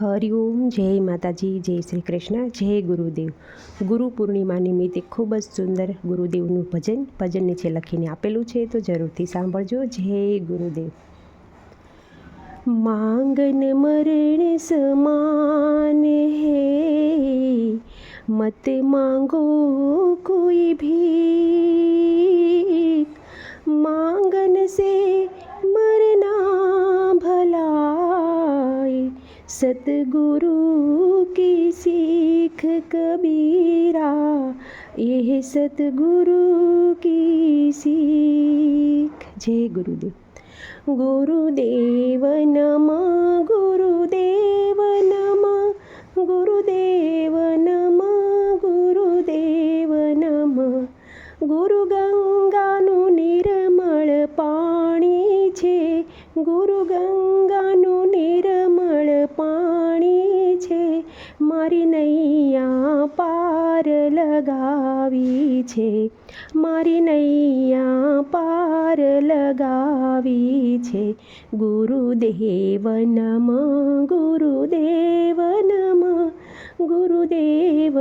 હરિઓમ જય માતાજી, જય શ્રી કૃષ્ણ, જય ગુરુદેવ. ગુરુ પૂર્ણિમા નિમિત્તે ખૂબ જ સુંદર ગુરુદેવનું ભજન ભજન નીચે લખીને આપેલું છે, તો જરૂરથી સાંભળજો. જય ગુરુદેવ. માંગન મરણ સમાન હે, મત માંગો કોઈ ભી માંગન સે सतगुरु की सीख कबीरा यह सतगुरु की सीख जय गुरुदेव गुरुदेव नम गुरुदेव नम गुरुदेव नम ગુરુદેવ નમ ગુરુ ગંગાનું નિર્મળ પાણી છે ગુરુ ગંગાનું મારી નૈયા પાર લગાવી છે. મારી નૈયા પાર લગાવી છે. ગુરુદેવ નમ ગુરુદેવ નમ, ગુરુદેવ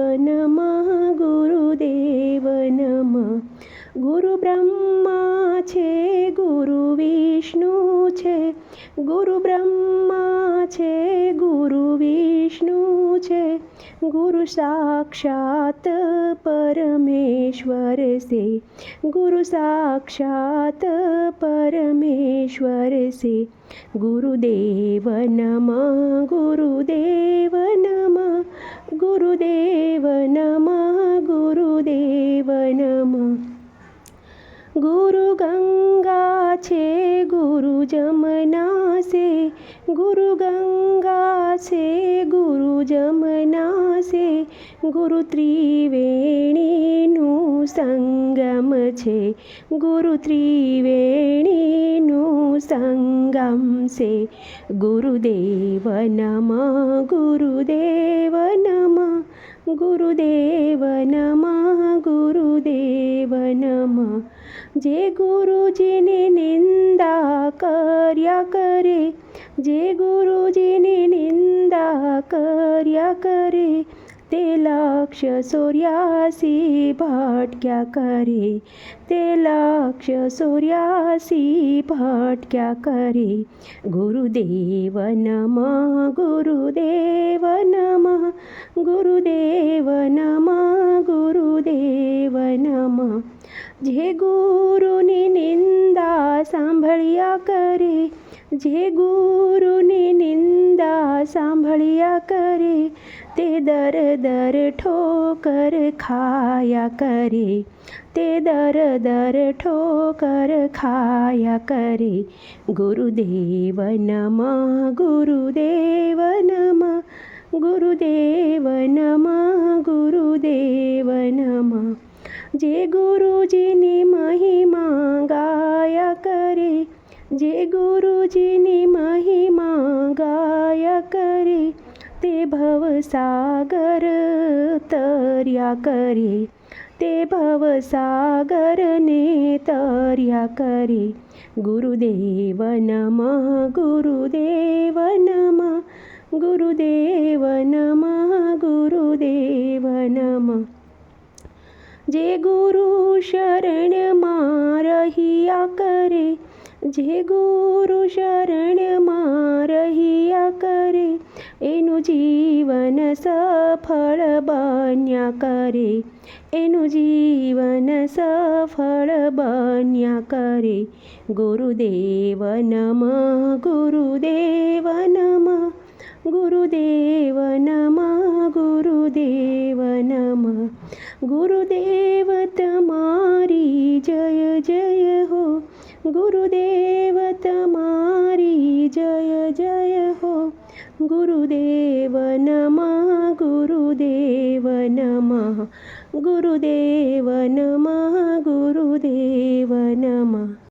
ગુરુ બ્રહ્મા છે, ગુરુ વિષ્ણુ છે. ગુરુ સાક્ષાત પરમેશ્વર છે. ગુરુ સાક્ષાત પરમેશ્વર છે. ગુરુદેવ નમ ગુરુદેવ નમ. ગુરુદેવ નમ ગુરુદેવ નમ. ગુરુ ગંગા છે ગુરુ જમના છે ગુરુ ગંગા છે ગુરુ જમના છે ગુરુ ત્રિવેણીનું સંગમ છે, ગુરુ ત્રિવેણીનું સંગમ છે ગુરુદેવ નમ ગુરુદેવ નમ ગુરુદેવ નમ ગુરુદેવ નમ, જે નિંદા કર્યા કરે, જે ગુરુજીની નિંદા કર્યા કરે, તે લક્ષ્ય સૂર્યાસી ભટક્યા કરે, તે લક્ષ્ય સૂર્યાસી ભટક્યા કરે. ગુરુદેવ નમ ગુરુદેવ નમ ગુરુદેવ નમ ગુરુદેવ નમ. જે નિંદા સાંભળ્યા કરે, જે ગુરુની નિંદા સાંભળ્યા કરે, તે દર દર ઠોકર ખાયા કરે, તે દર દર ઠોકર ખાયા કરે. ગુરુદેવ નમ ગુરુદેવ નમ ગુરુદેવ નમ ગુરુદેવ નમ. જે ગુરુજીની મહિમા ગાયા કરે, જે ગુરુજીની મહિમા ગાયા કરે, તે ભવસાગર તર્યા કરે, તે ભવસાગરને તર્યા કરે. ગુરુદેવ નમ ગુરુદેવ નમ ગુરુદેવ નમ ગુરુદેવ જે ગુરુ શરણમાં રહ્યા કરે, જે ગુરુ શરણમાં રહ્યા કરે, એનું જીવન સફળ બન્યા કરે, એનું જીવન સફળ બન્યા કરે. ગુરુદેવ નમ ગુરુદેવ નમ. गुरुदेव तरी जय जय हो। गुरुदेव नमः गुरुदेव नमः। गुरुदेव नमः गुरुदेव नमः।